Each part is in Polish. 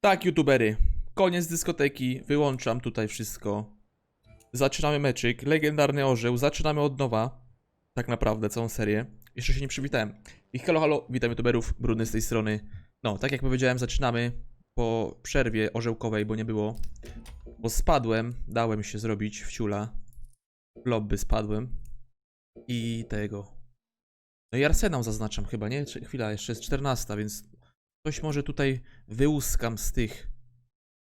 Tak, youtubery. Koniec dyskoteki. Wyłączam tutaj wszystko. Zaczynamy meczyk. Legendarny orzeł. Zaczynamy od nowa. Tak naprawdę, całą serię. Jeszcze się nie przywitałem. I halo, halo. Witam youtuberów. Brudny z tej strony. No, tak jak powiedziałem, zaczynamy po przerwie orzełkowej, bo nie było. Bo spadłem. Dałem się zrobić w ciula. Lobby spadłem. I tego. No i Arsenał zaznaczam chyba, nie? Chwila, jeszcze jest 14, więc Coś może tutaj wyłuskam z tych.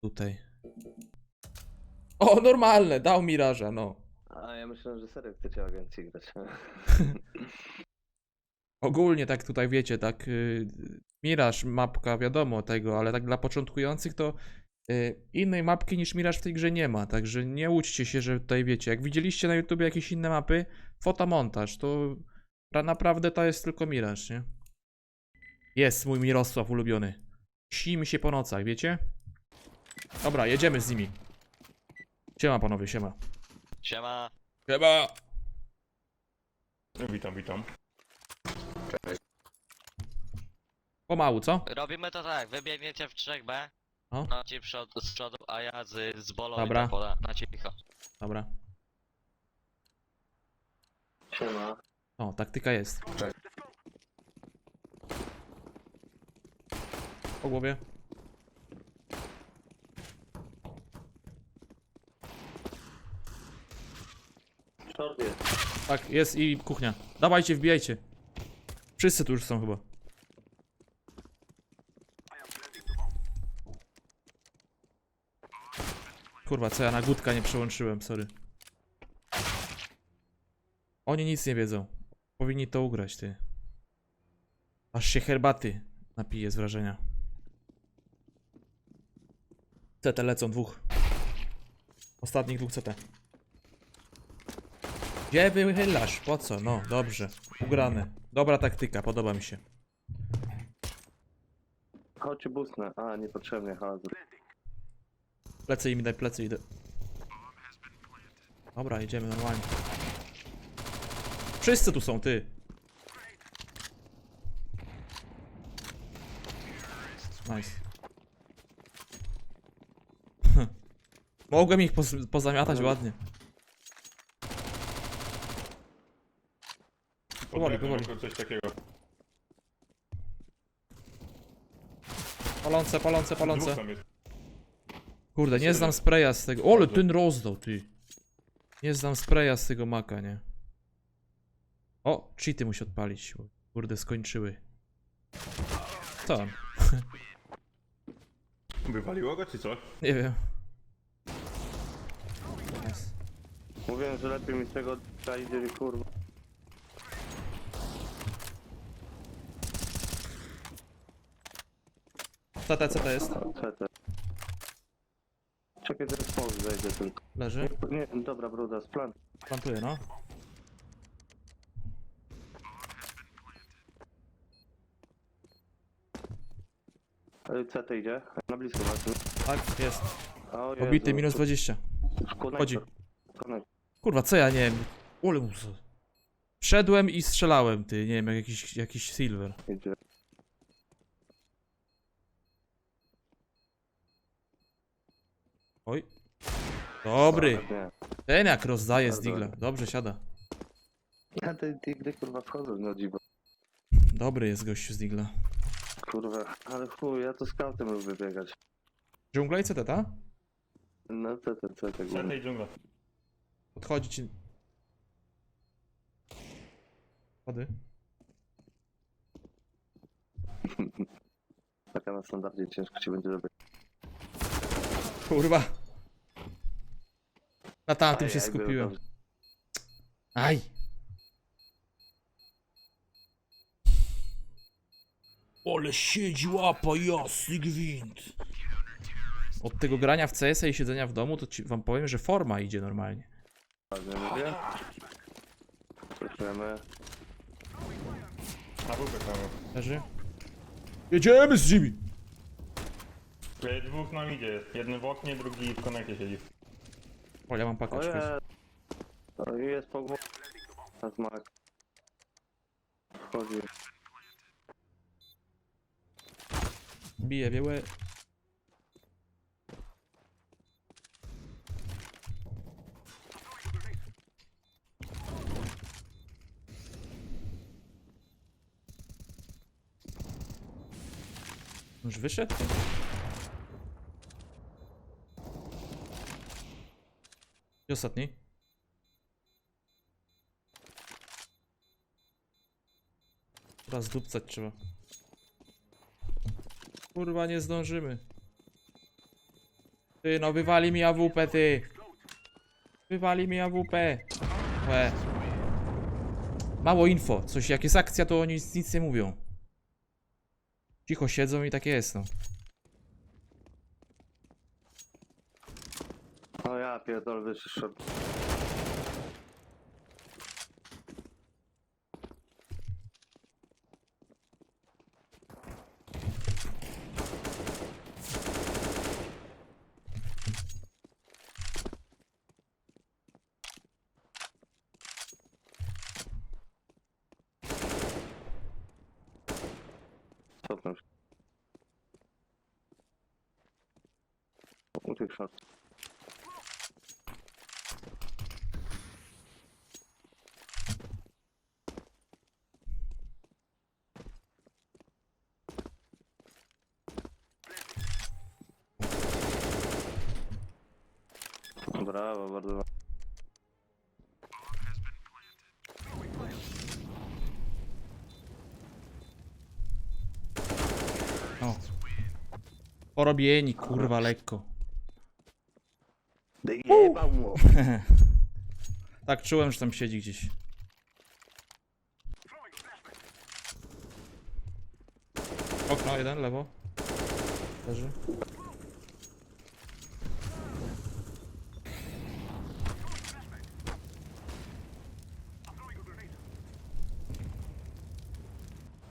Tutaj. O, normalne, dał miraża, no. A ja myślałem, że serio chcecie agencji grać. Ogólnie tak tutaj wiecie, tak. Yy, miraż, mapka, wiadomo tego, ale tak dla początkujących to innej mapki niż miraż w tej grze nie ma. Także nie łudźcie się, że tutaj wiecie. Jak widzieliście na YouTube jakieś inne mapy, fotomontaż, to pra- naprawdę to jest tylko miraż, nie? Jest mój Mirosław ulubiony. Śnimy się po nocach, wiecie? Dobra, jedziemy z nimi. Siema panowie, siema. Siema. Siema. Witam, witam. Pomału, co? Robimy to tak, wybiegniecie w 3B. No. No ci przod, z przodu, a ja z, z bolą Dobra. na pola, na cicho. Dobra. Siema. O, taktyka jest. Po głowie. Short jest. Tak, jest i kuchnia. Dawajcie, wbijajcie. Wszyscy tu już są chyba. Kurwa, co ja na gutka nie przełączyłem, sorry. Oni nic nie wiedzą. Powinni to ugrać, ty. Aż się herbaty napije z wrażenia. CT lecą dwóch. Ostatnich dwóch CT. Gdzie wychylasz? Po co? No, dobrze. Ugrane. Dobra taktyka, podoba mi się. Chodź busnę. A, niepotrzebnie hazard. Plecy im daj, plecy idę. Dobra, idziemy normalnie. Wszyscy tu są, ty. Nice. Mogłem ich poz pozamiatać ładnie. Powoli, powoli. Coś takiego. Palące, palące, Dwóch palące. tam jest. Kurde, nie znam spraya z tego. Ole, ten rozdał, ty. Nie znam spraya z tego maka, nie. O, cheaty musi odpalić. bo Kurde, skończyły. Co on? Wywaliło go czy co? Nie wiem. Nice. Mówiłem, że lepiej mi z tego idzie kurwa. CT, CT jest. CT. Czekaj, zaraz smoke zejdzie tylko. Leży. Nie, dobra, bruda, splan. Plantuje, no. CT idzie. Na blisko właśnie. Tak, jest. O, Obity, minus tu- 20. konektor. Chodzi. Konektor. Kurwa, co ja nie wiem. Ole. Wszedłem i strzelałem, ty. Nie wiem, jak jakiś, jakiś silver. Idzie. Oj. Dobry. Ten jak rozdaje z digla. Dobrze siada. Ja te gry kurwa wchodzą no dziwo. Dobry jest gościu z digla. Kurwa, ale chuj, ja to scoutem lubię biegać. Dżungla i CT, ta? No CT, CT, Sernej głównie. dżungla. Podchodzi ci. Wody. Taka na standardzie ciężko ci będzie robić. Kurwa. Na tamtym Aj, się aj, było skupiłem. dobrze. Aj. Ole siedzi łapa, jasny gwint. Od tego grania w CS i siedzenia w domu, to ci wam powiem, że forma idzie normalnie. Ładnie mówię. Słyszymy. Na bubę tam. Leży? Jedziemy z Jimmy! Dwóch nam idzie. Jeden w oknie, drugi w konekcie siedzi. O, ja mam pakę, czekaj. jest. O, jest po głowie. A zmak. Wchodzi. Bije wiełę. Już wyszedł? I ostatni? Teraz dupcać trzeba. Kurwa, nie zdążymy. Ty, no wywali mi AWP, ty. Wywali mi AWP. Łe. Mało info. Coś, jak jest akcja, to oni nic, nie mówią. Cicho siedzą i tak jest, no. O ja pierdol short. Cofnę się. Uciekł O. Porobieni, kurwa, lekko. Tak, czułem, że tam siedzi gdzieś. Okno, jeden, lewo. Leży.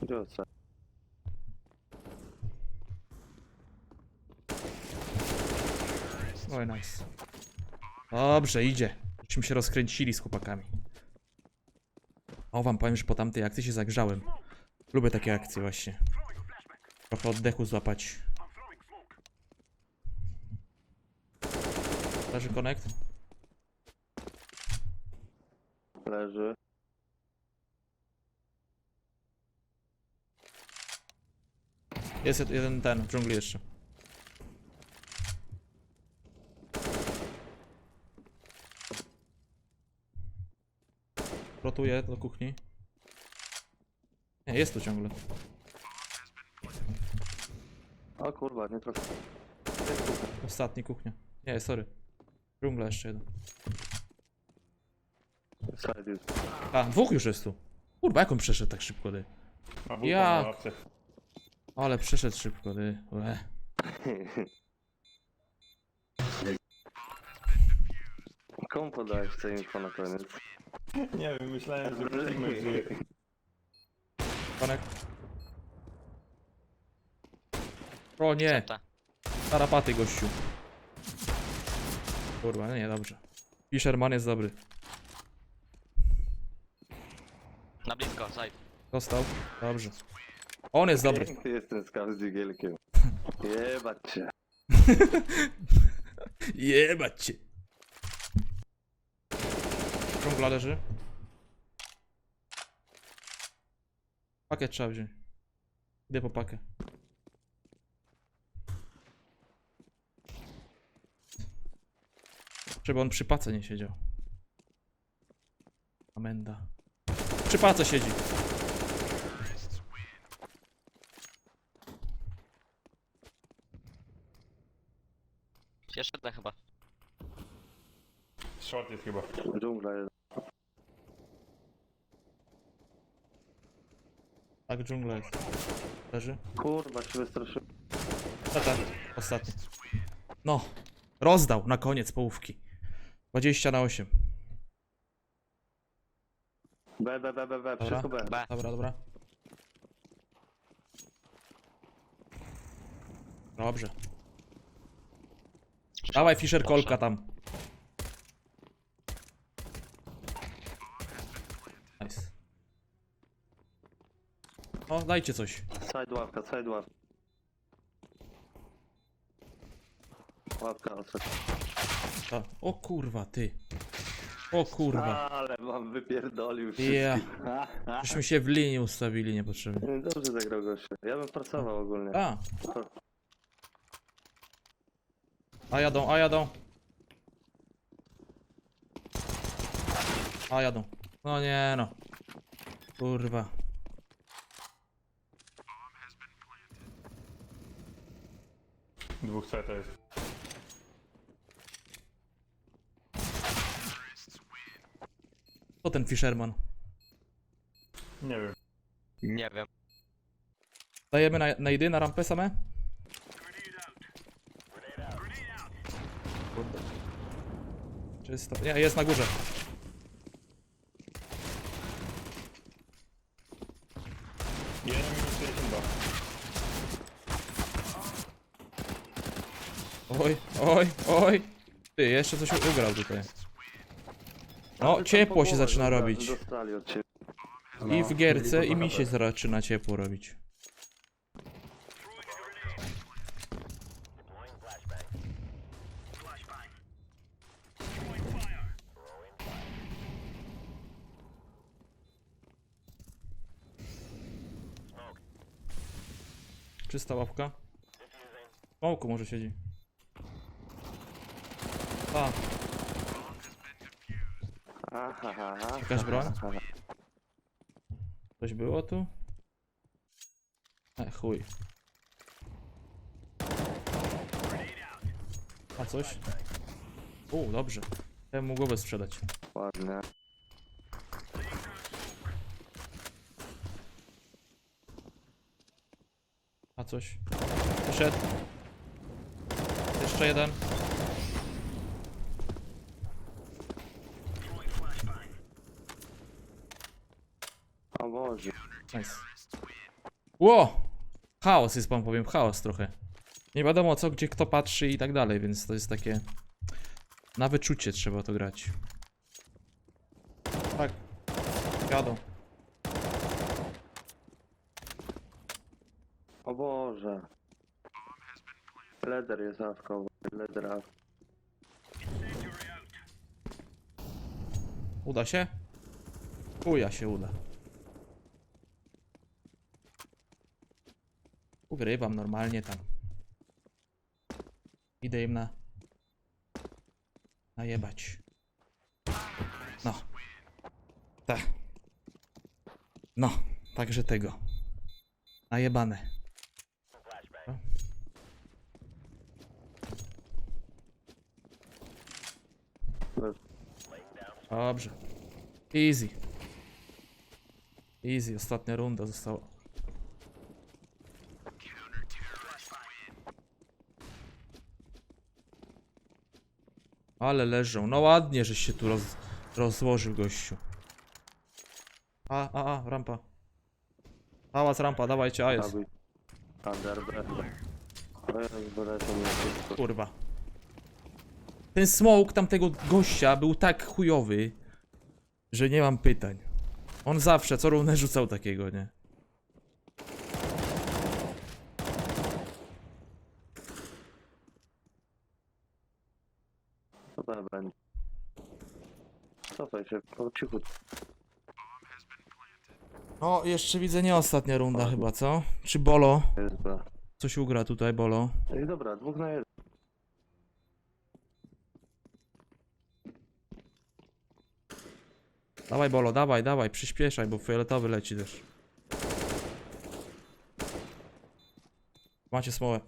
Gdzie Oj, nice. Dobrze, idzie. Żeśmy się rozkręcili z chłopakami. O, wam powiem, że po tamtej akcji się zagrzałem. Lubię takie akcje właśnie. Trochę oddechu złapać. Leży connect? Leży. Jest jed- jeden ten, w dżungli jeszcze. Rotuje do kuchni. Nie, jest tu ciągle. O kurwa, nie trochę. Ostatni kuchnia. Nie, sorry. Dżungla jeszcze jeden. Side jest. A, dwóch już jest tu. Kurwa, jak on przeszedł tak szybko, ty? A buta Jak? na łapce. Ale przeszedł szybko, ty. Łe. Komu podałeś te info na koniec? Nie wiem, myślałem, że wrócimy żyje. Panek. O nie, Ta. tarapaty gościu. Kurwa, no nie, dobrze. Fisherman jest dobry. Na blisko, side. Dostał. Dobrze. On jest dobry. Piękny jest ten skaw z dzigielkiem. Jebać cię. Jebać cię. Dżungla leży. Pakiet trzeba wziąć. Idę po pakę. Żeby on przy pace nie siedział. Amenda. Przy pace siedzi. Jeszcze jeden chyba. Short jest chyba. Dżungla jest. Tak, dżungla jest. Leży. Kurwa, się wystraszyłem. Tata. Ostatni. No. Rozdał na koniec połówki. 20 na 8. B, B, B, B, B, Dobra. wszystko B. B. Dobra, dobra. Dobrze. Dawaj Fisher kolka tam. O, dajcie coś. Side ławka, side ławka. Ławka. A, o kurwa, ty. O kurwa. Ale mam wypierdolił Ja. wszystkich. Żeśmy się w linii ustawili niepotrzebnie. Dobrze zagrał gościu. Ja bym pracował ogólnie. A. A jadą, a jadą. A jadą. No nie no. Kurwa. Dwóch CT jest. To ten Fisherman. Nie wiem. Nie wiem. Dajemy na, na jedy, na rampę same? Czysto. Nie, jest na górze. Jeden minus 52. Oj, oj, oj. Ty, jeszcze coś ugrał tutaj. No, ciepło się zaczyna robić. Dostali od ciebie. I w gierce, i mi się zaczyna ciepło robić. Czysta łapka. W Smoku może siedzi. A, Aha, aha, aha. Jakaś broń? Coś było tu? E, chuj. A coś? U, dobrze. Chciałem mu głowę sprzedać. Ładnie. A coś? Wyszedł. Jeszcze jeden. Boże. Nice. Ło! Chaos jest, wam powiem, chaos trochę. Nie wiadomo co, gdzie kto patrzy i tak dalej, więc to jest takie... Na wyczucie trzeba to grać. Tak. Jadą. O Boże. Leder jest awką. Leder. Uda się? Uja się uda. Ugrywam normalnie tam. Idę im na... Najebać. No. Tak. No, także tego. Najebane. Dobrze. Easy. Easy, ostatnia runda została. Ale leżą. No ładnie, żeś się tu roz, rozłożył, gościu. A, a, a, rampa. Pałac, rampa, dawajcie, a jest. Wylecą mnie wszystko. Kurwa. Ten smoke tamtego gościa był tak chujowy, że nie mam pytań. On zawsze co runę rzucał takiego, nie? Będzie? Cofaj się, po cichu. O, jeszcze widzę nie ostatnia runda chyba, co? Czy Bolo? Jest B. Coś ugra tutaj, Bolo. Ej, dobra, dwóch na jeden. Dawaj, Bolo, dawaj, dawaj, przyspieszaj, bo fioletowy leci też. Macie smołę.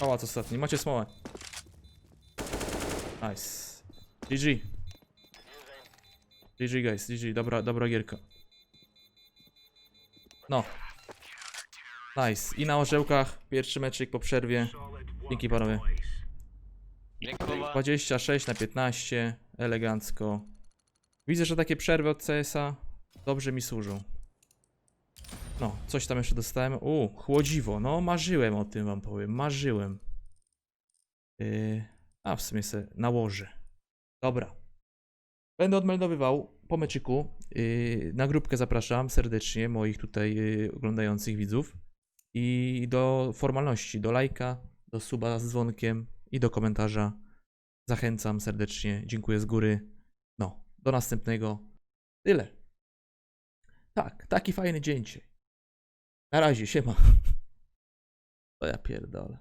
Pałac ostatni, macie smołę. Nice. GG. GG guys, GG, dobra, dobra gierka. No. Nice. I na orzełkach pierwszy meczyk po przerwie. Dzięki panowie. Dziękuję. 26 na 15, elegancko. Widzę, że takie przerwy od CS-a dobrze mi służą. No, coś tam jeszcze dostałem. U, chłodziwo. No, marzyłem o tym, wam powiem. Marzyłem. Yy, a w sumie se nałożę. Dobra. Będę odmeldowywał po meczyku yy, na grupkę zapraszam serdecznie moich tutaj yy, oglądających widzów i do formalności, do lajka, do suba z dzwonkiem i do komentarza. Zachęcam serdecznie, dziękuję z góry. No, do następnego. Tyle. Tak, taki fajny dzień dzisiaj. Na razie, siema. To ja pierdolę.